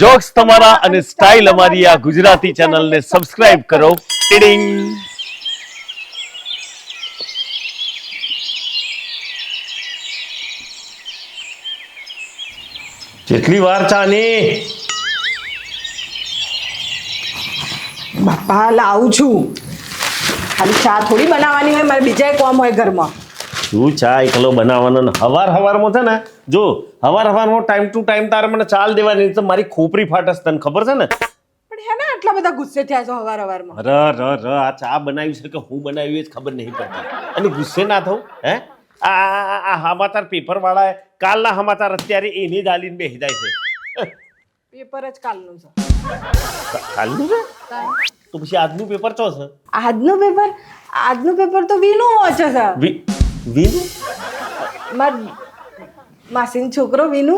Jokes તમારા અને style અમારી આ ગુજરાતી ચેનલને સબસ્ક્રાઇબ કરો. ટીડિંગ કેટલી વાર ચાની. બાપા લાવું છું. ખાલી ચા થોડી બનાવવાની હોય મારે બીજા કોમ હોય ઘરમાં. શું ચા એકલો બનાવવાનો ને હવાર હવારમાં છે ને? જો હવાર હવારમાં ટાઈમ ટુ ટાઈમ તારે મને ચાલ દેવાની તો મારી ખોપરી ફાટસ તને ખબર છે ને? પણ હે ને આટલા બધા ગુસ્સે થયા છો હવાર હવારમાં? ર ર ર આ ચા બનાવી છે કે હું બનાવી એ જ ખબર નહીં પડતી. અને ગુસ્સે ના થવું હે? આ આ- આ પેપર વાળા કાલના સમાચાર અત્યારે એની જ આલીને જાય છે. પેપર જ કાલનું છે. કાલનું છે? તો પછી આજનું પેપર ચો છે? આજનું પેપર આજનું પેપર તો વીનું વાંચે છે. વી વીનું? માર માસીનો છોકરો વિનુ?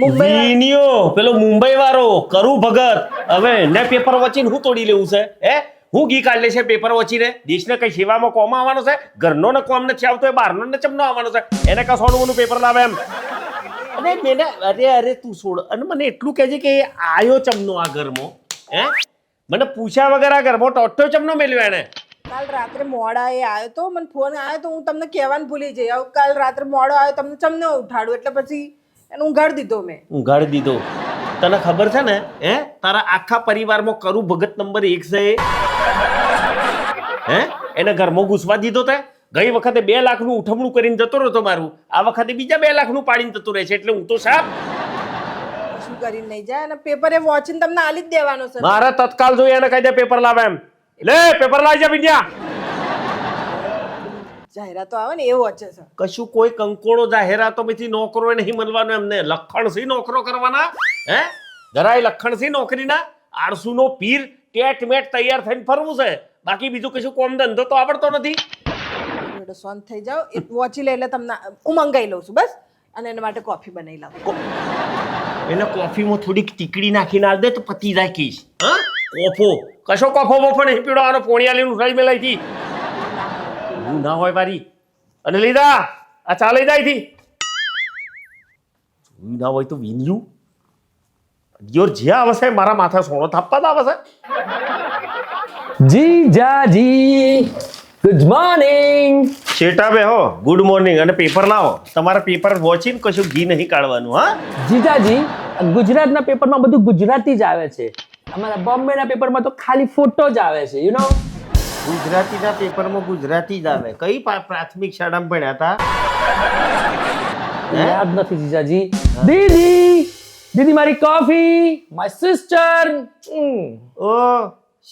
મુંબઈ વીનિયો, પેલો મુંબઈ વાળો, કરું ભગત. હવે ને પેપર વચીને હું તોડી લેવું છે, હે? હું ઘી કાઢ છે પેપર વચીને? દેશને કઈ સેવામાં કોમ આવવાનો છે? ઘરનો ને કોમ નથી આવતો, એ બહારનો ને ચમનો આવવાનો છે. એને કસોનું પેપર લાવે એમ. અરે મેને અરે અરે, તું છોડ. અને મને એટલું કહેજે કે આયો ચમનો આ ઘરમાં, હે? મને પૂછ્યા વગર આ ઘરમાં ટોટો ચમનો મેળવ્યો એને. કાલ રાત્રે મોડા એ આવ્યો તો મને ફોન આવ્યો તો હું તમને કહેવાનું ભૂલી જઈ. આવું કાલ રાત્રે મોડો આવ્યો તમને ચમને ઉઠાડું? એટલે પછી એને ઊંઘાડી દીધો મેં. ઊંઘાડી દીધો. તને ખબર છે ને? હે? તારા આખા પરિવારમાં કરું ભગત નંબર એક છે હે? એને ઘરમાં ઘૂસવા દીધો તે. ગઈ વખતે બે લાખનું ઉઠમણું કરીને જતો રહ્યો મારું. આ વખતે બીજા બે લાખનું પાડીને જતો રહે છે એટલે હું તો સાપ. શું કરીને નહીં જાય? અને પેપર એ વોચિંગ તમને આલી જ દેવાનો છે. મારા તત્કાલ જોઈએ એને કહી દે પેપર લાવે એમ. લે પેપર લાવી જા બિન્યા જાહેરાતો આવે ને એવું વચ્ચે છે. કશું કોઈ કંકોળો જાહેરાતોમાંથી નોકરો નહીં મળવાનો એમને. લખણ સી નોકરો કરવાના હે? જરાય લખણ સી નોકરીના આળસુનો પીર ટેટ મેટ તૈયાર થઈને ફરવું છે. બાકી બીજું કશું કોમ ધંધો તો આવડતો નથી. શાંત થઈ જાઓ. એ વોચી લે એટલે તમને હું મંગાઈ લઉં છું બસ. અને એના માટે કોફી બનાવી લાવું. એને કોફીમાં થોડીક ટીકડી નાખીને આલ દે તો પતી જાય કીશ હા? કોફો. કશો કફો બફો નહીં પીડો આનો પોણિયાલીનું રઈ મેલાઈ થી એવું ના હોય મારી. અને લીધા આ ચા લઈ જાય થી. ના હોય તો વિન્યું યોર જે આવશે મારા માથા સોનો થાપવા જ આવશે જીજાજી ગુડ મોર્નિંગ શેટા બે હો ગુડ મોર્નિંગ અને પેપર લાવો. તમારા પેપર વોચીને કશું ઘી નહીં કાઢવાનું હા? જીજાજી ગુજરાતના પેપરમાં બધું ગુજરાતી જ આવે છે. અમારા બોમ્બેના પેપરમાં તો ખાલી ફોટો જ આવે છે યુ નો ગુજરાતીના પેપરમાં ગુજરાતી જ આવે. કઈ પ્રાથમિક શાળામાં ભણ્યા હતા યાદ નથી જીજાજી. દીદી! દીદી મારી કોફી માય સિસ્ટર ઓ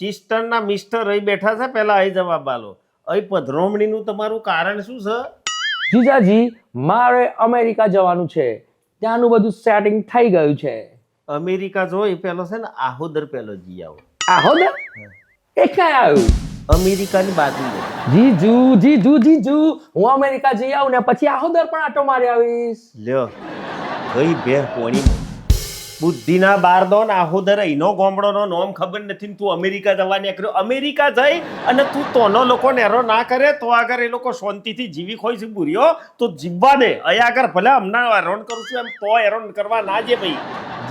સિસ્ટરના મિસ્ટર અહીં બેઠા છે પહેલા અહીં જવાબ આલો. અહીં પધરોમણીનું તમારું કારણ શું છે? જીજાજી મારે અમેરિકા જવાનું છે. ત્યાંનું બધું સેટિંગ થઈ ગયું છે. અમેરિકા જો એ પેલો છે ને આહોદર પેલો જી આવો. આહોદર એ ક્યાં આવ્યું? અમેરિકાની બાજુ. જીજુ જીજુ જીજુ. હું અમેરિકા જઈ આવું ને પછી આહોદર પણ આટો મારી આવીશ. લ્યો ગઈ બે પોણીમાં. બુદ્ધિના બાર દો ને આહોદર અહીંનો ગોમડોનો નોમ ખબર નથી તું અમેરિકા જવા નીકળ્યો અમેરિકા જઈ અને તું તોનો લોકો નેરો ના કરે તો આગળ એ લોકો શાંતિથી જીવી ખોઈ છે બુર્યો. તો જીવવા દે. અહીંયા આગળ ભલે હમણાં એરોન કરું છું એમ તો એરોન કરવા ના જે ભાઈ.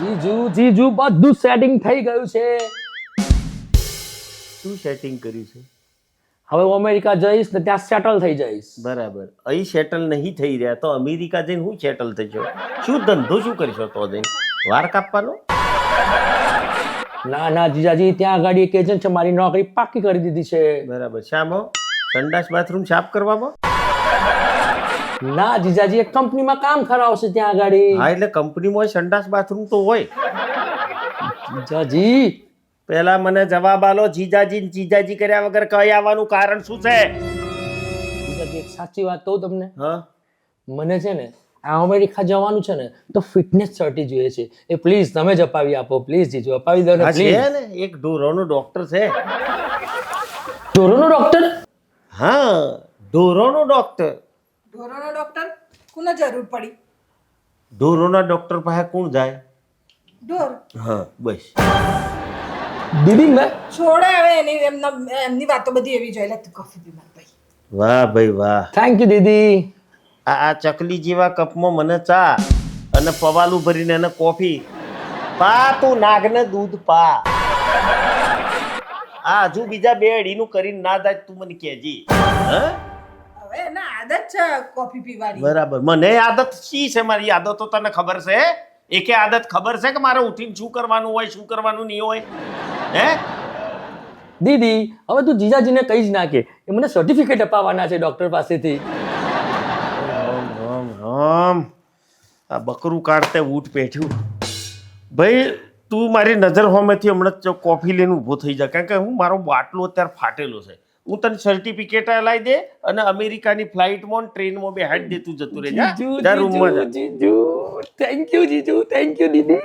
જીજુ જીજુ બધું સેટિંગ થઈ ગયું છે. શું સેટિંગ કર્યું છે? હવે હું અમેરિકા જઈશ ને ત્યાં સેટલ થઈ જઈશ. બરાબર. અહીં સેટલ નહીં થઈ રહ્યા તો અમેરિકા જઈને હું સેટલ થઈ જાઉં. શું ધંધો શું કરશો તો જઈને? વાર કાપવાનો? ના ના જીજાજી ત્યાં આગળ એક એજન્ટ છે મારી નોકરી પાકી કરી દીધી છે. બરાબર. શામાં? સંડાસ બાથરૂમ સાફ કરવામાં? ના જીજાજી એક કંપનીમાં કામ કરાવશે ત્યાં આગળ. હા એટલે કંપનીમાં સંડાસ બાથરૂમ તો હોય. જીજાજી. પહેલા મને જવાબ આલો જીજાજી જીજાજી કર્યા વગર કઈ આવવાનું કારણ શું છે? જીજાજી એક સાચી વાત કહું તમને. હા? મને છે ને અમેરિકા જવાનું છે ને તો ફિટનેસ સર્ટી જોઈએ છે. એ પ્લીઝ તમે જ અપાવી આપો પ્લીઝ જીજુ અપાવી દો ને હા છે ને એક ઢોરોનો ડોક્ટર છે. ઢોરોનો ડોક્ટર હા ઢોરોનો ડોક્ટર ઢોરોનો ડોક્ટર કોને જરૂર પડી? ઢોરોના ડોક્ટર પાસે કોણ જાય? ઢોર? હા બસ. દીદી મેં છોડે હવે એની એમના એમની વાતો બધી એવી જોઈ લે તું કોફી પી ભાઈ વાહ ભાઈ વાહ. થેન્ક યુ દીદી. આ આ ચકલી જેવા કપમાં મને ચા અને પવાલું ભરીને એને કોફી. પા તું નાગને દૂધ પા. આ હજુ બીજા બે અડીનું કરીને ના જાય તું મને કહેજી. હવે આદત છે કોફી પીવાની. બરાબર. મને આદત શી છે મારી? આદતો તને ખબર છે? એકે આદત ખબર છે કે મારે ઉઠીને શું કરવાનું હોય શું કરવાનું નહીં હોય? હે? દીદી હવે તું જીજાજીને કહી જ નાખે કે મને સર્ટિફિકેટ અપાવવાના છે ડોક્ટર પાસેથી. રામ આ બકરું કાઢતે ઊટ પેઠ્યું ભાઈ તું મારી નજર હોમેથી હમણાં કોફી લઈને ઊભો થઈ જા. કારણ કે હું મારો બાટલો અત્યારે ફાટેલો છે. હું તને સર્ટિફિકેટ લાવી દે અને અમેરિકાની ફ્લાઇટમાં ને ટ્રેનમાં બે હાડ દે તું જતું રહે જા રૂમમાં જા. જીજુ. થેન્ક યુ જીજુ. થેન્ક યુ દીદી.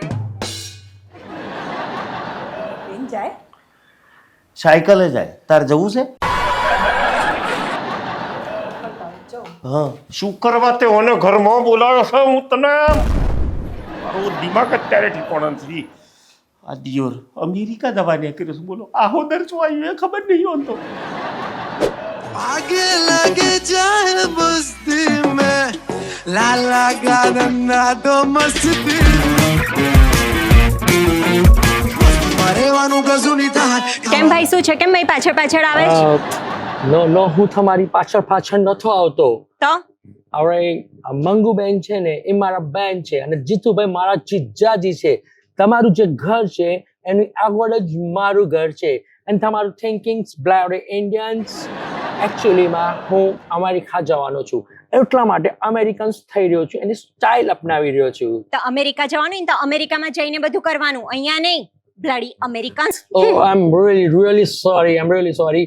જાય. સાયકલે જાય. તાર જવું છે હા શું કરવા તે ઓને ઘરમાં બોલાવ્યો છે હું તને મારો દિમાગ અત્યારે ઠીકોણા નથી આ દિયોર અમેરિકા દવા ને કર્યો છે બોલો આહોદર શું આવ્યું એ ખબર નહીં હોતો आगे लगे जाए मस्ती में लाला गाना दो मस्ती મરેવાનું કશું નહીં થાય કેમ ભાઈ શું છે કેમ ભાઈ પાછળ પાછળ આવે છે નો નો હું તમારી પાછળ પાછળ નતો આવતો. તો? હવે મંગુબેન છે ને એ મારા બેન છે અને જીતુભાઈ મારા જીજાજી છે. તમારું જે ઘર છે એની આગળ જ મારું ઘર છે. અને તમારું થિંકિંગ્સ બ્લાડ ઇન્ડિયન્સ એકચ્યુઅલીમાં હું અમેરિકા જવાનો છું. એટલા માટે અમેરિકન્સ થઈ રહ્યો છું એની સ્ટાઇલ અપનાવી રહ્યો છું. તો અમેરિકા જવાનું તો અમેરિકામાં જઈને બધું કરવાનું. અહીંયા નહીં. Bloody Americans oh I am really really sorry I am really sorry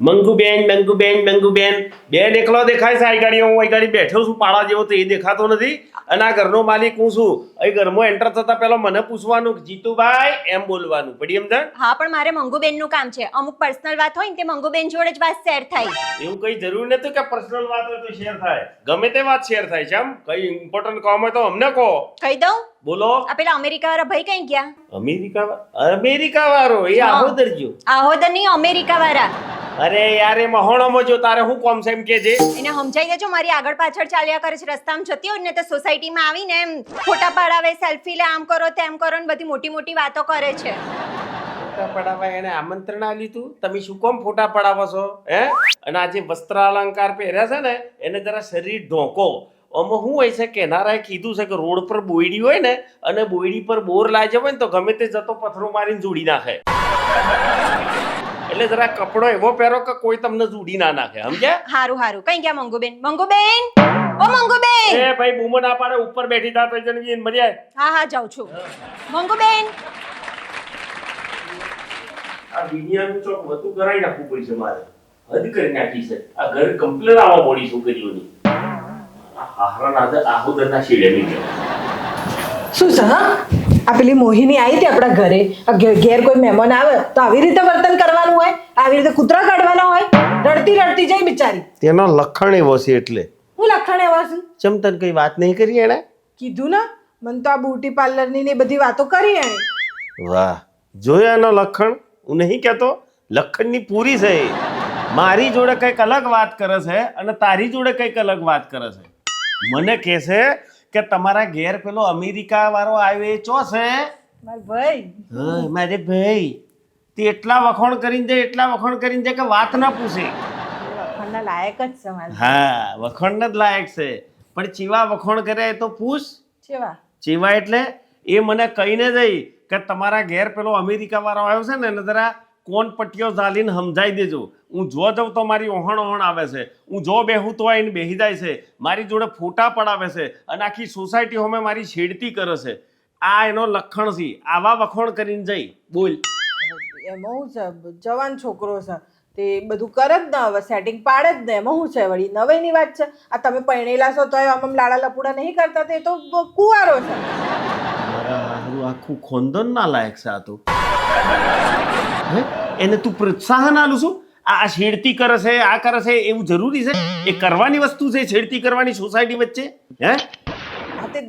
Manguben Manguben Manguben. બેન એકલો દેખાય છે આ ગાડી હું આ ગાડી બેઠો છું પાળા જેવો તો એ દેખાતો નથી. અને આ ઘરનો માલિક હું છું. એ ઘરમાં એન્ટર થતા પહેલા મને પૂછવાનું કે જીતુભાઈ એમ બોલવાનું. પડી સમજણ? હા પણ મારે મંગુબેનનું કામ છે. અમુક પર્સનલ વાત હોય ને તે મંગુબેન જોડે જ વાત શેર થાય. એવું કઈ જરૂર નથી કે પર્સનલ વાત હોય તો શેર થાય. ગમે તે વાત શેર થાય છે એમ કઈ ઇમ્પોર્ટન્ટ કામ હોય તો અમને કહો. કહી દઉં? બોલો. આ પેલા અમેરિકા વાળા ભાઈ કઈ ગયા? અમેરિકા અમેરિકા વાળો એ. આહોદર જો આહોદર નહીં અમેરિકા વાળા અરે યાર એ મહોણામાં જો તારે હું કોમ સેમ કે છે? એને સમજાઈ દેજો મારી આગળ પાછળ ચાલ્યા કરે છે રસ્તામાં જતી હોય ને તો સોસાયટીમાં આવીને એમ ફોટા પડાવે સેલ્ફી લે આમ કરો તેમ કરો ને બધી મોટી મોટી વાતો કરે છે. ફોટા પડાવવા એને આમંત્રણ આપ્યું તું તમે શું કોમ ફોટા પડાવો છો હે? અને આજે વસ્ત્ર અલંકાર પહેર્યા છે ને એને જરા શરીર ઢોંકો. આમાં શું હોય છે કેનારાએ કીધું છે કે રોડ પર બોયડી હોય ને અને બોયડી પર બોર લાઈ હોય ને તો ગમે તે જતો પથરો મારીને જોડી નાખે. એટલે જરા કપડો એવો પહેરો કે કોઈ તમને જોડી ના નાખે સમજ્યા? હારું હારું. કઈ ગયા મંગુબેન? મંગુબેન? ઓ મંગુબેન! એ ભાઈ બૂમો ના પાડે ઉપર બેઠી તા તો જણ જઈને મર્યા હા હા જાઉં છું. મંગુબેન! આ દુનિયાનું ચોક વધુ કરાવી નાખવું પડશે મારે. હદ કરી નાખી છે. આ ઘર કમ્પ્લેન આવવા પડી છોકરીઓની. આહરણ આજે આહોદરના શીડે નહીં શું છે હા? આ પેલી મોહિની આવી હતી આપણા ઘરે. ઘેર કોઈ મહેમાન આવે તો આવી રીતે વર્તન કરવાનું હોય? આવી રીતે કૂતરા કાઢવાના હોય? રડતી રડતી જાય બિચારી. તેનો લખણ એવો છે એટલે. હું લખણ એવા છું? ચમ તને કઈ વાત નહીં કરી એણે? કીધું ને? મને તો આ બ્યુટી પાર્લરની ને બધી વાતો કરી એણે. વાહ. જોયા એનો લખણ? હું નહીં કહેતો. લખણની પૂરી છે મારી જોડે કંઈક અલગ વાત કરે છે અને તારી જોડે કંઈક અલગ વાત કરે છે. મને કહે છે કે તમારા ઘેર પેલો અમેરિકા વાળો આવ્યો એ ચો છે? ભાઈ. હા, મારે ભાઈ તે એટલા વખોણ કરીને દે એટલા વખોણ કરીને દે કે વાત ના પૂછે. એ લાયક જ છે હા વખોણ જ લાયક છે. પણ ચીવા વખોણ કરે એ તો પૂછ. ચેવા? ચીવા એટલે એ મને કહીને જઈ કે તમારા ઘેર પેલો અમેરિકા વાળો આવ્યો છે ને એને જરા કોણ પટ્ટીઓ ઝાલીને સમજાઈ દેજો. હું જો જાઉં તો મારી ઓહણ ઓહણ આવે છે. હું જો બેહું તો આવીને બેહી જાય છે. મારી જોડે ફોટા પડાવે છે અને આખી સોસાયટી હોમે મારી છેડતી કરે છે. આ એનો લખણ છે. આવા વખોણ કરીને જઈ. બોલ. એમાં હું છે? જવાન છોકરો છે. તે બધું કરે જ ને હવે. સેટિંગ પાડે જ ને. એમાં શું છે? વળી નવાઈની વાત છે. આ તમે પરણેલા છો તો આમ આમ લાડા લપુડા નહીં કરતા. તે તો કુવારો છે. આખું ખોંદન ના લાયક છે આ તો. હે? એને તું પ્રોત્સાહન આલું છું? આ છેડતી કરે છે આ કરે છે એવું જરૂરી છે? એ કરવાની વસ્તુ છે છેડતી કરવાની સોસાયટી વચ્ચે? હે? હા તે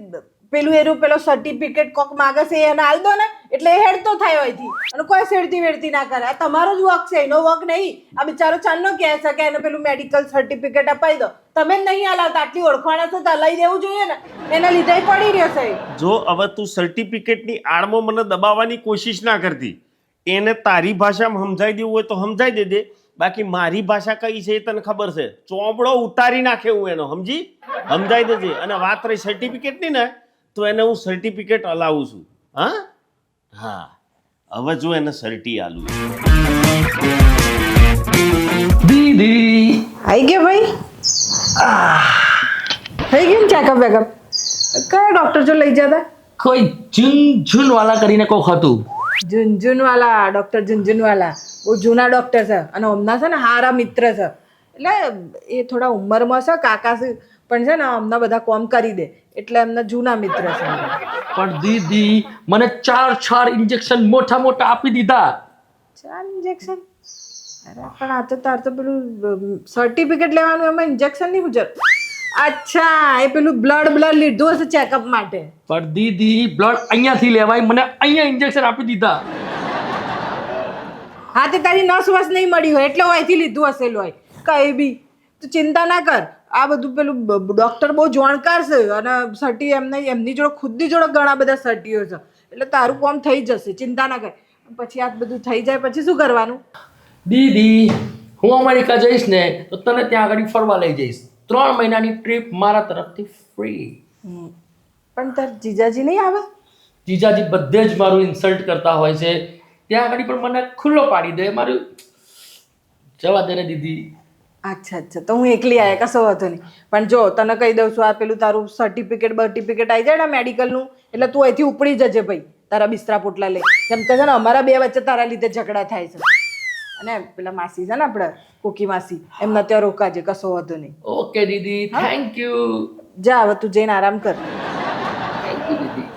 પેલું એરું પેલો સર્ટિફિકેટ કોક માગે છે એને આલ દો ને એટલે હેડતો થાય હોયથી અને કોઈ શેડતી વેડતી ના કરે. આ તમારો જ વર્ક છે એનો વર્ક નહીં. આ બિચારો ચાલનો કહે છે કે એને પેલું મેડિકલ સર્ટિફિકેટ અપાઈ દો. તમે જ નહીં હલાવતા આટલી ઓળખાણ તો લઈ દેવું જોઈએ ને. એના લીધે પડી રહ્યો છે જો હવે તું સર્ટિફિકેટની આડમાં મને દબાવવાની કોશિશ ના કરતી એને તારી ભાષામાં સમજાઈ દેવું હોય તો સમજાઈ દેજે. બાકી મારી ભાષા કઈ છે એ તને ખબર છે? ચોપડો ઉતારી નાખે હું એનો સમજી? સમજાઈ દેજે. અને વાત રહી સર્ટિફિકેટની ને તો એને હું સર્ટિફિકેટ અલાવું છું. હા? હા. હવે જો એને સર્ટી આલું દીદી. આવી ગયો ભાઈ? થઈ ગયું ચેકઅપ બેકઅપ કયા ડોક્ટર જો લઈ જતા? કોઈ ઝુન વાલા કરીને કોક હતું. ઝુનઝુનવાલા ડૉક્ટર ઝુનઝુનવાલા બહુ જૂના ડોક્ટર છે અને હમણાં છે ને હારા મિત્ર છે. એટલે એ થોડા ઉંમરમાં છે કાકા પણ છે ને અમના બધા કોમ કરી દે. એટલે એમના જૂના મિત્ર છે. પણ દીદી મને ચાર ચાર ઇન્જેક્શન મોટા મોટા આપી દીધા. ચાર ઇન્જેક્શન અરે પણ આ તો તાર તો પેલું સર્ટિફિકેટ લેવાનું એમાં ઇન્જેક્શન નહીં જરૂર? અચ્છા એ પેલું બ્લડ બ્લડ લીધું હશે ચેકઅપ માટે. પણ દીદી બ્લડ અહીંયાથી લેવાય મને અહીંયા ઇન્જેક્શન આપી દીધા. હા તે તારી નસ વસ નહીં મળી હોય એટલે અહીંથી લીધું હશે લોય કઈ બી. તું ચિંતા ના કર. આ બધું પેલું ડોક્ટર બહુ જાણકાર છે અને સર્ટી એમને એમની જોડે ખુદની જોડે ઘણા બધા સર્ટીઓ છે. એટલે તારું કામ થઈ જશે ચિંતા ના કર. પછી આ બધું થઈ જાય પછી શું કરવાનું? દીદી હું અમેરિકા જઈશ ને તો તને ત્યાં આગળ ફરવા લઈ જઈશ. ત્રણ મહિનાની ટ્રીપ મારા તરફથી ફ્રી પણ તાર જીજાજી નહીં આવે? જીજાજી બધે જ મારું ઇન્સલ્ટ કરતા હોય છે. ત્યાં આગળ પણ મને ખુલ્લો પાડી દે. મારું જવા દે દીદી. અચ્છા અચ્છા. તો હું એકલી આવ્યા કશો વાંધો નહીં. પણ જો તને કહી દઉં છું આ પેલું તારું સર્ટિફિકેટ સર્ટિફિકેટ આવી જાય ને મેડિકલનું એટલે તું અહીંથી ઉપડી જજે ભાઈ તારા બિસ્તરા પોટલા લઈ કેમ કે છે ને અમારા બે વચ્ચે તારા લીધે ઝઘડા થાય છે. અને પેલા માસી છે ને આપણે કોકી માસી એમના ત્યાં રોકાજે કશો વાંધો નહીં. ઓકે દીદી થેન્ક યુ જા હવે તું જઈને આરામ કર. થેન્ક યુ દીદી.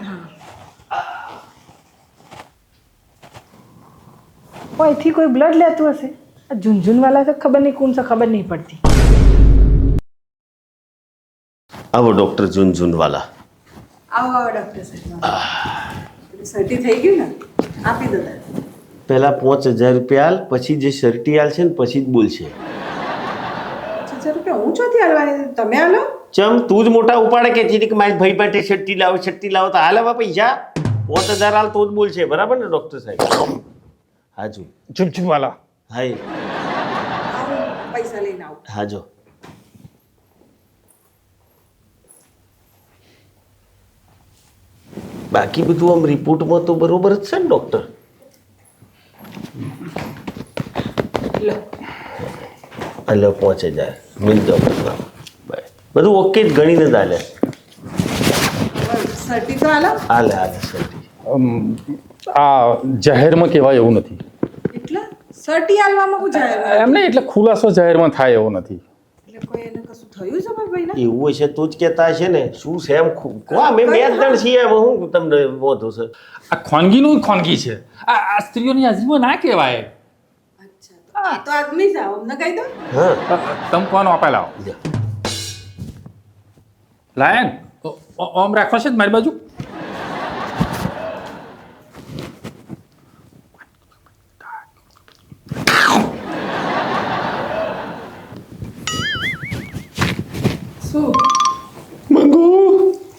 અહીંથી કોઈ બ્લડ લેતું હશે? આ ઝુનઝુનવાલા છે ખબર નહીં કોણ છે ખબર નહીં પડતી. આવો ડોક્ટર ઝુનઝુનવાલા આવો આવો ડોક્ટર સાહેબ. સર્ટી થઈ ગયું ને? આપી દો પહેલા પાંચ હજાર રૂપિયા આલ પછી જે શર્ટી આલ છે ને પછી જ બોલશે હું ચોથી હાલવાની તમે હાલો ચમ તું જ મોટા ઉપાડે કે છે કે મારી ભાઈ માટે શર્ટી લાવો શર્ટી લાવો તો હાલ હવે પૈસા. પાંચ હજાર હાલ તો જ બોલશે બરાબર ને ડોક્ટર સાહેબ? હાજુ. ચુમચુમવાલા હાય. પૈસા લઈને આવું. હાજો. બાકી બધું આમ રિપોર્ટમાં તો બરોબર જ છે ને ડોક્ટર લો એટલે પહોંચે જાય. મિલ ડોક્ટર બધું ઓકે જ ગણીને જ હાલે. હાલો? હાલે આ જાહેરમાં કહેવાય એવું નથી. એટલે સર્ટી હાલવામાં કોઈ જાય એમ નહીં એટલે ખુલાસો જાહેરમાં થાય એવું નથી. એવું છે તો જ કહેતા છે ને. શું છે એમ કો બે જણ છીએ એમાં હું તમને વાંધો છે. આ ખાનગીનું ખાનગી છે. આ આ સ્ત્રીઓની હાજરીમાં ના કહેવાય. અચ્છા તો આદમી છે અમને કહી દો. તમે કોનો આપેલા લ્યો. લાયન ઓમ રાખવા છે જ મારી બાજુ. શું? મંગુ.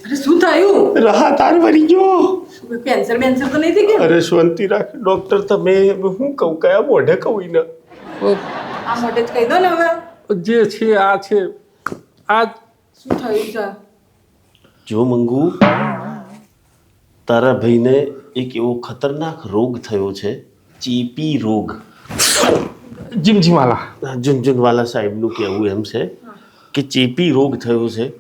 અરે શું થયું? રાહત આર વળી ગયો. પેન્સર બેન્સર તો નહીં થઈ ગયું? અરે શાંતિ રાખ. ડોક્ટર તમે હું કહું કયા મોઢે કહું ને આ જ કહી દો ને હવે. જે છે આ છે. આ શું થયું છે? જો મંગુ તારા ભાઈને એક એવો ખતરનાક રોગ થયો છે ચેપી રોગ. જીમજીમાલા. જુનજુનવાલા સાહેબનું કહેવું એમ છે કે ચેપી રોગ થયો છે.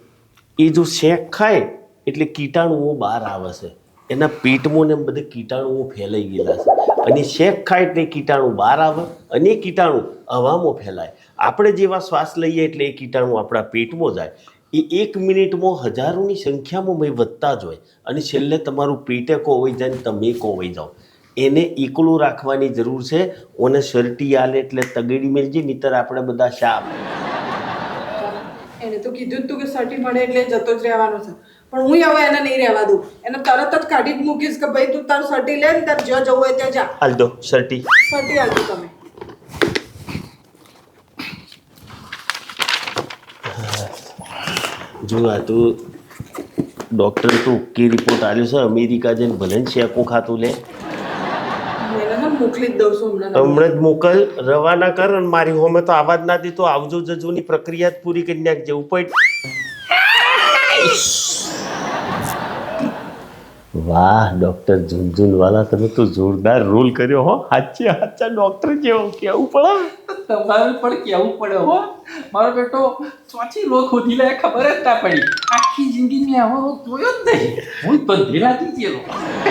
એ જો શેક ખાય એટલે કીટાણુઓ બહાર આવે છે. એના પેટમાં ને એમ બધે કીટાણુઓ ફેલાઈ ગયેલા છે. અને શેક ખાય એટલે કીટાણુ બહાર આવે અને એ કીટાણુ હવામાં ફેલાય. આપણે જેવા શ્વાસ લઈએ એટલે એ કીટાણુ આપણા પેટમાં જાય. એ એક મિનિટમાં હજારોની સંખ્યામાં મેં વધતા જ હોય. અને છેલ્લે તમારું પેટે કોવાઈ જાય ને તમે કોવાઈ જાઓ. એને એકલું રાખવાની જરૂર છે. ઓને શર્ટી આલે એટલે તગડી મેળજી નીતર આપણે બધા શાપ. એને તો કીધું તું કે સર્ટી મળે એટલે જતો જ રહેવાનો છે. પણ હું હવે એને નહીં રહેવા દઉં. એને તરત જ કાઢી જ મૂકીશ કે ભાઈ તું તારું સર્ટી લે ને તારે જ્યાં જવું હોય ત્યાં જા. હાલ દો શર્ટી. સર્ટી આવજો તમે. જો આ તો ડૉક્ટરે તો ઓકે રિપોર્ટ આવ્યો છે અમેરિકા જઈને ભલે ને શેકો ખાતું લે. મોકલી જ દઉં છું હમણાં હમણાં જ મોકલ. રવાના કર અને મારી હોમે તો આવા જ ના દીધો તો આવજો જજોની પ્રક્રિયા જ પૂરી કરી નાખજે ઉપર વાહ ડૉક્ટર ઝુનઝુનવાલા તમે તો જોરદાર રોલ કર્યો હો. સાચે સાચા ડૉક્ટર જેવો કેવું પડે. તમારે પણ કેવું પડે હો. મારો બેટો ચોથી રોગ ખોદી લે ખબર જ ના પડી. આખી જિંદગી મેં આવો જોયો જ નહીં. હું બંધેલાથી ગયેલો.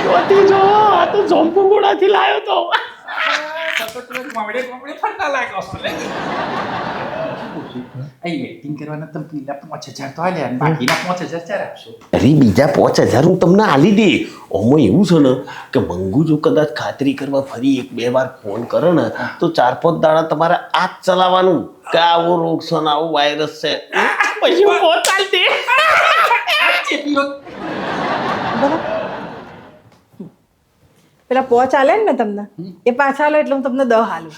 જોતી જો આ તો જોમ્પુગોડાથી લાવ્યો તો. મામડે મામડે ફરતા લાગ્યો છો લે અહીં એક્ટિંગ કરવાના તમે પેલા પાંચ હજાર તો આલ્યા બાકીના પાંચ હજાર ચાર આપશો અરે બીજા પાંચ હજાર હું તમને આલી દે ઓમાં એવું છે ને કે મંગુ જો કદાચ ખાતરી કરવા ફરી એક બે વાર ફોન કરે ને તો ચાર પાંચ દાડા તમારે આ જ ચલાવવાનું કે આવો રોગ છે ને આવો વાયરસ છે પછી હું દે પેલા પોચ આલે ને તમને એ પાછા આલે એટલે હું તમને દહ હાલું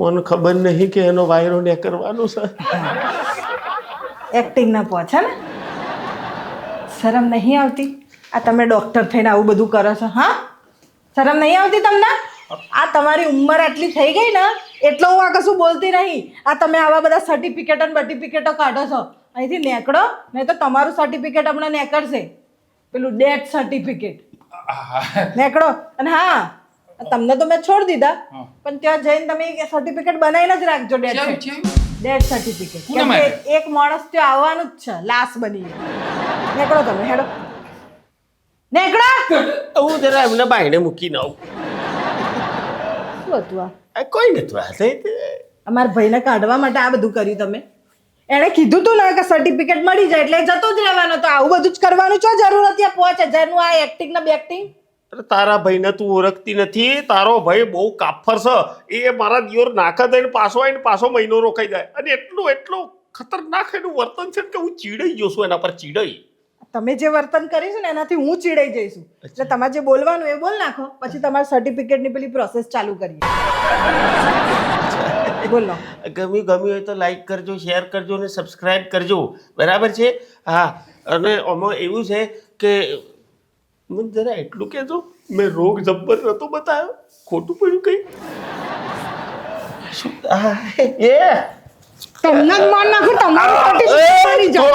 મને ખબર નહીં કે એનો વાયરો ને કરવાનો છે. એક્ટિંગ ના પહોંચે ને? શરમ નહીં આવતી? આ તમે ડોક્ટર થઈને આવું બધું કરો છો હા? શરમ નહીં આવતી તમને? આ તમારી ઉંમર આટલી થઈ ગઈ ને એટલો હું આ કશું બોલતી નહીં. આ તમે આવા બધા સર્ટિફિકેટ અને સર્ટિફિકેટો કાઢો છો. અહીંથી નેકળો નહીં તો તમારું સર્ટિફિકેટ હમણાં નેકળશે. પેલું ડેથ સર્ટિફિકેટ નેકળો. અને હા તમને તો મેં છોડી દીધા. પણ ત્યાં જઈને તમે સર્ટિફિકેટ બનાવીને જ રાખજો ડેથ ડેથ સર્ટિફિકેટ કેમ કે એક માણસ ત્યાં આવવાનું જ છે લાશ બની નીકળો તમે હેડો. નીકળો! હું જરા એમને બાઈને મૂકીને આવું શું હતું આ? આ કોઈ નથી વાત અમારા ભાઈને કાઢવા માટે આ બધું કર્યું તમે. એણે કીધું તું ને કે સર્ટિફિકેટ મળી જાય એટલે જતો જ રહેવાનો તો આવું બધું જ કરવાનું છો જરૂર હતી આ પાંચ હજારનું આ એક્ટિંગ ને બેક્ટિંગ તારા ભાઈને તું ઓળખતી નથી તારો ભાઈ બહુ કાફર છે. એ મારા દિયોર નાખા દઈને પાછો આવીને પાછો મહિનો રોકાઈ જાય. અને એટલું એટલું ખતરનાક એનું વર્તન છે કે હું ચીડાઈ જઉં છું એના પર ચીડાઈ. તમે જે વર્તન કર્યું છે ને એનાથી હું ચીડાઈ જઈશું એટલે તમારે જે બોલવાનું એ બોલ નાખો પછી તમારા સર્ટિફિકેટની પેલી પ્રોસેસ ચાલુ કરીએ. બોલો ગમ્યું ગમ્યું હોય તો લાઈક કરજો શેર કરજો અને સબસ્ક્રાઇબ કરજો. બરાબર છે? હા. અને આમાં એવું છે કે મને જરા એટલું કહેજો મેં રોગ જબ્બર નતો બતાવ્યો. ખોટું પડ્યું કઈ? શું? એ! તમને જ માર નાખું તમારું પાર્ટી જાઓ